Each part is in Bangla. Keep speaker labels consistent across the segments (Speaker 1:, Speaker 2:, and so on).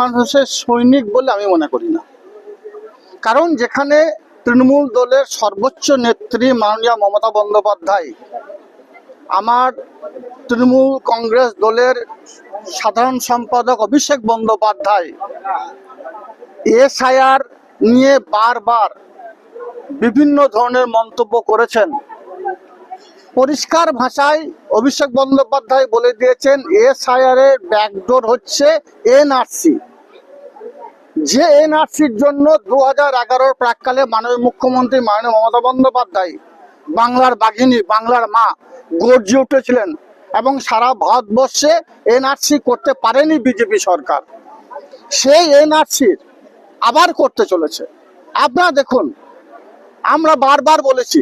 Speaker 1: মানুষের সৈনিক বলে আমি মনে করি না। কারণ যেখানে তৃণমূল দলের সর্বোচ্চ নেত্রী মাননীয় মমতা বন্দ্যোপাধ্যায়, আমার তৃণমূল কংগ্রেস দলের সাধারণ সম্পাদক অভিষেক বন্দ্যোপাধ্যায় এসআইআর নিয়ে বারবার বিভিন্ন ধরনের মন্তব্য করেছেন। পরিষ্কার ভাষায় অভিষেক বন্দ্যোপাধ্যায় বলে দিয়েছেন, এসআইআর এর ব্যাকডোর হচ্ছে এনআরসি যে এনআরসির জন্য দু হাজার এগারোর প্রাককালে মাননীয় মুখ্যমন্ত্রী মাননীয় মমতা বন্দ্যোপাধ্যায়, বাংলার বাঘিনী, বাংলার মা, গর্জে উঠেছিলেন এবং সারা ভারতবর্ষে এনআরসি করতে পারেনি বিজেপি সরকার। সেই এনআরসির আবার করতে চলেছে। আপনারা দেখুন আমরা বারবার বলেছি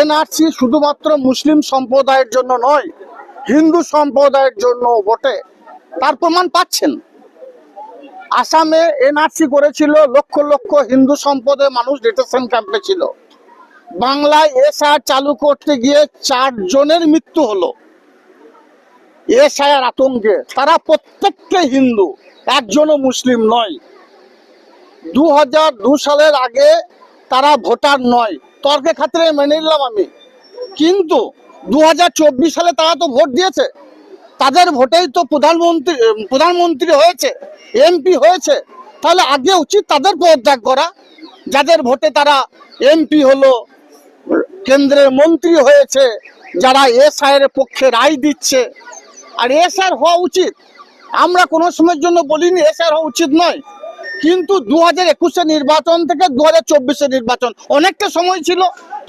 Speaker 1: এনআরসি শুধুমাত্র মুসলিম সম্প্রদায়ের জন্য নয়, হিন্দু সম্প্রদায়ের জন্য বটে। তার প্রমাণ পাচ্ছেন। আসামে এনআরসি করেছিল লক্ষ লক্ষ হিন্দু সম্প্রদায়ের মানুষ ডিটেনশন ক্যাম্পে ছিল। বাংলায় এসআর চালু করতে গিয়ে চারজনের মৃত্যু হলো। এসআইআর আতঙ্কে। তারা প্রত্যেককে হিন্দু, একজনও মুসলিম নয়। দু সালের আগে তারা ভোটার নয়। তর্কে খাতিরে মেনে নিলাম আমি। কিন্তু দু হাজার চব্বিশ সালে তারা তো ভোট দিয়েছে। তাদের ভোটেই তো প্রধানমন্ত্রী প্রধানমন্ত্রী হয়েছে, এমপি হয়েছে। তাহলে আগে উচিত তাদের পদত্যাগ করা। যাদের ভোটে তারা এমপি হলো, কেন্দ্রের মন্ত্রী হয়েছে, যারা এসআইয়ের পক্ষে রায় দিচ্ছে। আর এসআর হওয়া উচিত। আমরা কোনো সময়ের জন্য বলিনি এসআর হওয়া উচিত নয়। কিন্তু দু হাজার একুশে নির্বাচন থেকে দু হাজার চব্বিশে নির্বাচন অনেকটা সময় ছিল,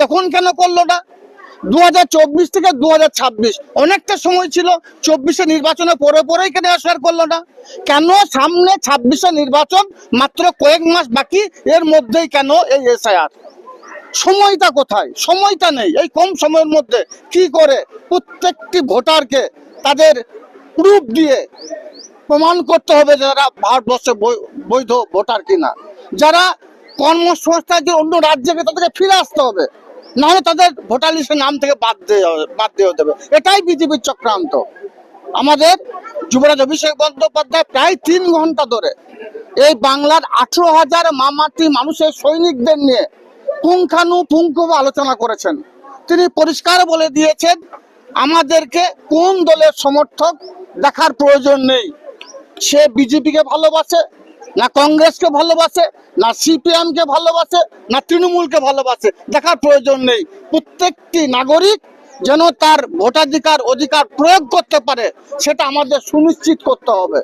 Speaker 1: তখন কেন করল না? দু হাজার চব্বিশ থেকে দু হাজার ছাব্বিশ অনেকটা সময় ছিল, চব্বিশে নির্বাচনে পরে পরেই কেন এসআর করল না? কেন সামনে ছাব্বিশে নির্বাচন মাত্র কয়েক মাস বাকি, এর মধ্যেই কেন এই এসআইআর? সময়টা কোথায়? সময়টা নেই, এই কম সময়ের মধ্যে কি করে প্রত্যেকটি ভোটারকে তাদের প্রুফ দিয়ে প্রমাণ করতে হবে যারা ভারতবর্ষে বৈধ ভোটার কিনা। যারা কর্মসংস্থান যে অন্য রাজ্যে তাদেরকে ফিরে আসতে হবে, নাহলে তাদের ভোটার লিস্টের নাম থেকে বাদ দিয়ে বাদ দিয়ে দেবে। এটাই বিজেপির চক্রান্ত। আমাদের যুবরাজ অভিষেক বন্দ্যোপাধ্যায় প্রায় তিন ঘণ্টা ধরে এই বাংলার আঠেরো হাজার মামাটি মানুষের সৈনিকদের নিয়ে পুঙ্খানু পুঙ্খভাবে আলোচনা করেছেন। তিনি পরিষ্কার বলে দিয়েছেন, আমাদেরকে কোন দলের সমর্থক দেখার প্রয়োজন নেই। সে বিজেপিকে ভালোবাসে, না কংগ্রেসকে ভালোবাসে, না সিপিএমকে ভালোবাসে, না তৃণমূলকে ভালোবাসে, দেখার প্রয়োজন নেই। প্রত্যেকটি নাগরিক যেন তার ভোটাধিকার, অধিকার প্রয়োগ করতে পারে, সেটা আমাদের সুনিশ্চিত করতে হবে।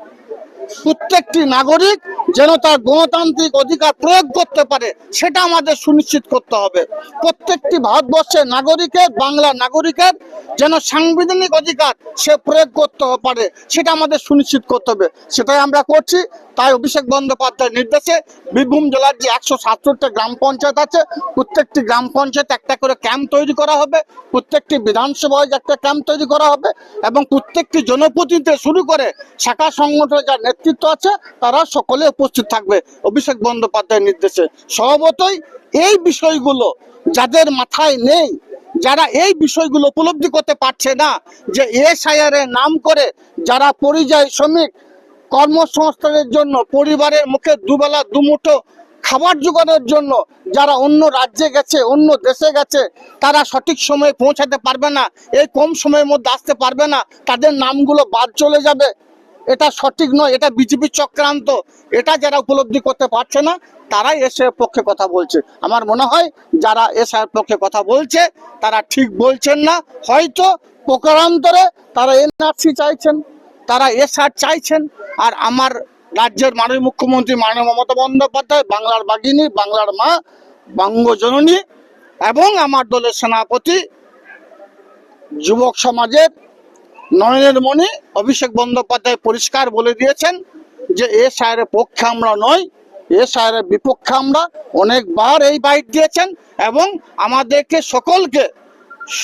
Speaker 1: প্রত্যেকটি নাগরিক যেন তার গণতান্ত্রিক অধিকার প্রয়োগ করতে পারে, সেটা আমাদের সুনিশ্চিত করতে হবে। প্রত্যেকটি ভারতবর্ষের নাগরিকের বাংলা নাগরিকের যেন সাংবিধানিক অধিকার সে প্রয়োগ করতে পারে, সেটা আমাদের সুনিশ্চিত করতে হবে। সেটাই আমরা করছি। তাই অভিষেক বন্দ্যোপাধ্যায়ের নির্দেশে বীরভূম জেলার যে একশো সাতষট্টি গ্রাম পঞ্চায়েত আছে, প্রত্যেকটি গ্রাম পঞ্চায়েত একটা করে ক্যাম্প তৈরি করা হবে, প্রত্যেকটি বিধানসভায় একটা ক্যাম্প তৈরি করা হবে এবং প্রত্যেকটি জনপ্রতিনিধি শুরু করে শাখা সংগঠনের যার নেতৃত্ব আছে, তারা সকলে উপস্থিত থাকবে। অভিষেক বন্দ্যোপাধ্যায়ের নির্দেশে। স্বভাবতই এই বিষয়গুলো যাদের মাথায় নেই, যারা এই বিষয়গুলো উপলব্ধি করতে পারছে না, যে এসআইআর এর নাম করে যারা পরিযায়ী শ্রমিক, কর্মসংস্থানের জন্য, পরিবারের মুখে দুবেলা, দুমুঠো খাবার জোগানোর জন্য যারা অন্য রাজ্যে গেছে, অন্য দেশে গেছে, তারা সঠিক সময়ে পৌঁছাতে পারবে না, এই কম সময়ের মধ্যে আসতে পারবে না, তাদের নামগুলো বাদ চলে যাবে। এটা সঠিক নয়, এটা বিজেপির চক্রান্ত। এটা যারা উপলব্ধি করতে পারছে না, তারাই এসে পক্ষে কথা বলছে। আমার মনে হয় যারা এসআর পক্ষে কথা বলছে, তারা ঠিক বলছেন না। হয়তো প্রকারান্তরে তারা এনআরসি চাইছেন, তারা এসআর চাইছেন। আর আমার রাজ্যের মাননীয় মুখ্যমন্ত্রী মাননীয় মমতা বন্দ্যোপাধ্যায়, বাংলার বাগিনী, বাংলার মা, বঙ্গজননী এবং আমার দলের সেনাপতি, যুবক সমাজের নয়নের মণি অভিষেক বন্দ্যোপাধ্যায় পরিষ্কার বলে দিয়েছেন যে এ সায়ের পক্ষে আমরা নয় এ সায়ের বিপক্ষে আমরা অনেকবার এই বাইট দিয়েছেন এবং আমাদেরকে সকলকে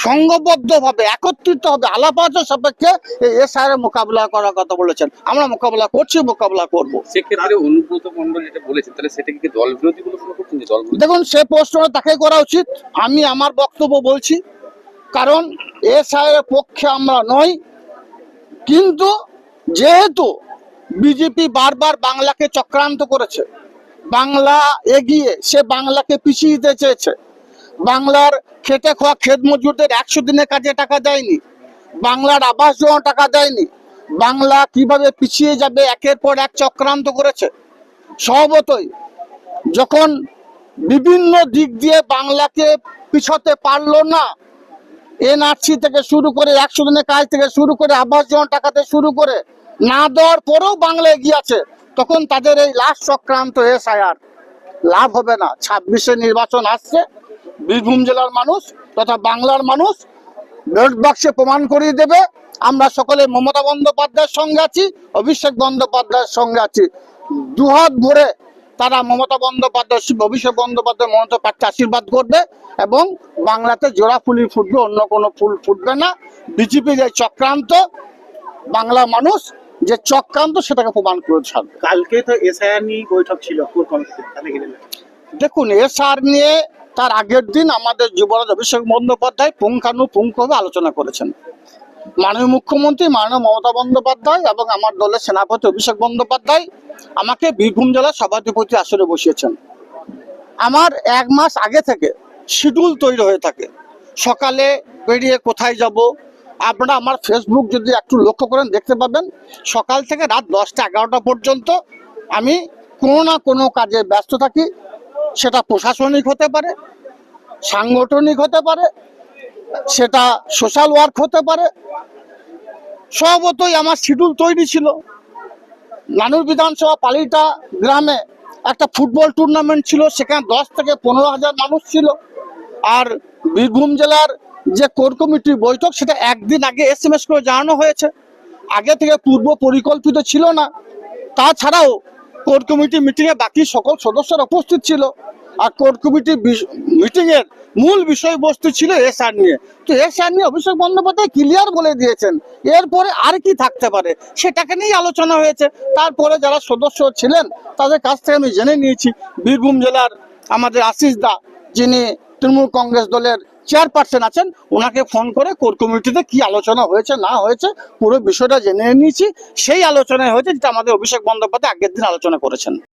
Speaker 1: সংঘবদ্ধভাবে একত্রিত হবে আলাপাত সাপেক্ষে এই এ সায়ের মোকাবিলা করার কথা বলেছেন। আমরা মোকাবিলা করছি মোকাবিলা করব।
Speaker 2: সেক্ষেত্রে অনুব্রত মন্ডল যেটা বলেছেন তাহলে সেটাকে কি দল বিরোধী বলে মনে করছেন যে দল বিরোধী
Speaker 1: দেখুন সে প্রশ্নটা তাকে করা উচিত। আমি আমার বক্তব্য বলছি কারণ এসআইয়ের পক্ষে আমরা নই কিন্তু যেহেতু বিজেপি বারবার বাংলাকে চক্রান্ত করেছে, বাংলা এগিয়ে সে বাংলাকে পিছিয়ে দিতে চেয়েছে, বাংলার খেটে খাওয়া খেত মজুরদের একশো দিনের কাজে টাকা দেয়নি, বাংলার আবাস যোজনা টাকা দেয়নি, বাংলা কীভাবে পিছিয়ে যাবে, একের পর এক চক্রান্ত করেছে। স্বভাবতই যখন বিভিন্ন দিক দিয়ে বাংলাকে পিছতে পারল না এনআরসি থেকে শুরু করে একশো দিনের কাজ থেকে শুরু করে আবাস যোজনা টাকাতে শুরু করে না দেওয়ার পরেও বাংলা এগিয়ে আছে, তখন তাদের এই লাস্ট চক্রান্ত এসআইআর। লাভ হবে না। ছাব্বিশে নির্বাচন আসছে, বীরভূম জেলার মানুষ তথা বাংলার মানুষ ব্যালট বাক্সে প্রমাণ করিয়ে দেবে। আমরা সকলে মমতা বন্দ্যোপাধ্যায়ের সঙ্গে আছি, অভিষেক বন্দ্যোপাধ্যায়ের সঙ্গে আছি। দুহাত ভরে তারা মমতা বন্দ্যোপাধ্যায় অভিষেক বন্দ্যোপাধ্যায় মমতা পাত্রে আশীর্বাদ করবে এবং বাংলাতে জোড়া ফুলি ফুটবে অন্য কোনো ফুল ফুটবে না। বিজেপি এই চক্রান্ত বাংলা মানুষ যে চক্রান্ত সেটাকে প্রমাণ করে ছাড়বে।
Speaker 3: কালকে তো এসআইআর নিয়ে বৈঠক ছিল
Speaker 1: দেখুন এসআর নিয়ে তার আগের দিন আমাদের যুবরাজ অভিষেক বন্দ্যোপাধ্যায় পুঙ্খানুপুঙ্খভাবে আলোচনা করেছেন। মাননীয় মুখ্যমন্ত্রী, মাননীয় মমতা বন্দ্যোপাধ্যায় এবং আমার দলের সেনাপতি অভিষেক বন্দ্যোপাধ্যায় আমাকে বীরভূম জেলার সভাধিপতি আসরে বসিয়েছেন। আমার এক মাস আগে থেকে শিডিউল তৈরি হয়ে থাকে। সকালে বেরিয়ে কোথায় যাব? আপনারা আমার ফেসবুক যদি একটু লক্ষ্য করেন, দেখতে পাবেন, সকাল থেকে রাত দশটা এগারোটা পর্যন্ত আমি কোনো না কোনো কাজে ব্যস্ত থাকি। সেটা প্রশাসনিক হতে পারে, সাংগঠনিক হতে পারে সেটা সোশ্যাল ওয়ার্ক হতে পারে। স্বভাবতই আমার শিডিউল তৈরি ছিল। নানুর বিধানসভা পালিটা গ্রামে একটা ফুটবল টুর্নামেন্ট ছিল, সেখানে দশ থেকে পনেরো হাজার মানুষ ছিল। আর বীরভূম জেলার যে কোর কমিটির বৈঠক, সেটা একদিন আগে এস এম এস করে জানানো হয়েছে। আগে থেকে পূর্ব পরিকল্পিত ছিল না। তাছাড়াও কোর কমিটি মিটিংয়ে বাকি সকল সদস্যরা উপস্থিত ছিল। আর কোর কমিটি মিটিং এর মূল বিষয়বস্তু ছিল এসআর নিয়ে। তো এসআর নিয়ে অভিষেক বন্দ্যোপাধ্যায় ক্লিয়ার বলে দিয়েছেন। এরপরে আর কি থাকতে পারে সেটাকে নিয়েই আলোচনা হয়েছে। তারপরে যারা সদস্য ছিলেন, তাদের কাছ থেকে আমি জেনে নিয়েছি। বীরভূম জেলার আমাদের আশিস দা, যিনি তৃণমূল কংগ্রেস দলের চেয়ারপারসন আছেন, ওনাকে ফোন করে কোর কমিটিতে কি আলোচনা হয়েছে, না হয়েছে, পুরো বিষয়টা জেনে নিয়েছি। সেই আলোচনায় হয়েছে যেটা আমাদের অভিষেক বন্দ্যোপাধ্যায় আগের দিন আলোচনা করেছেন।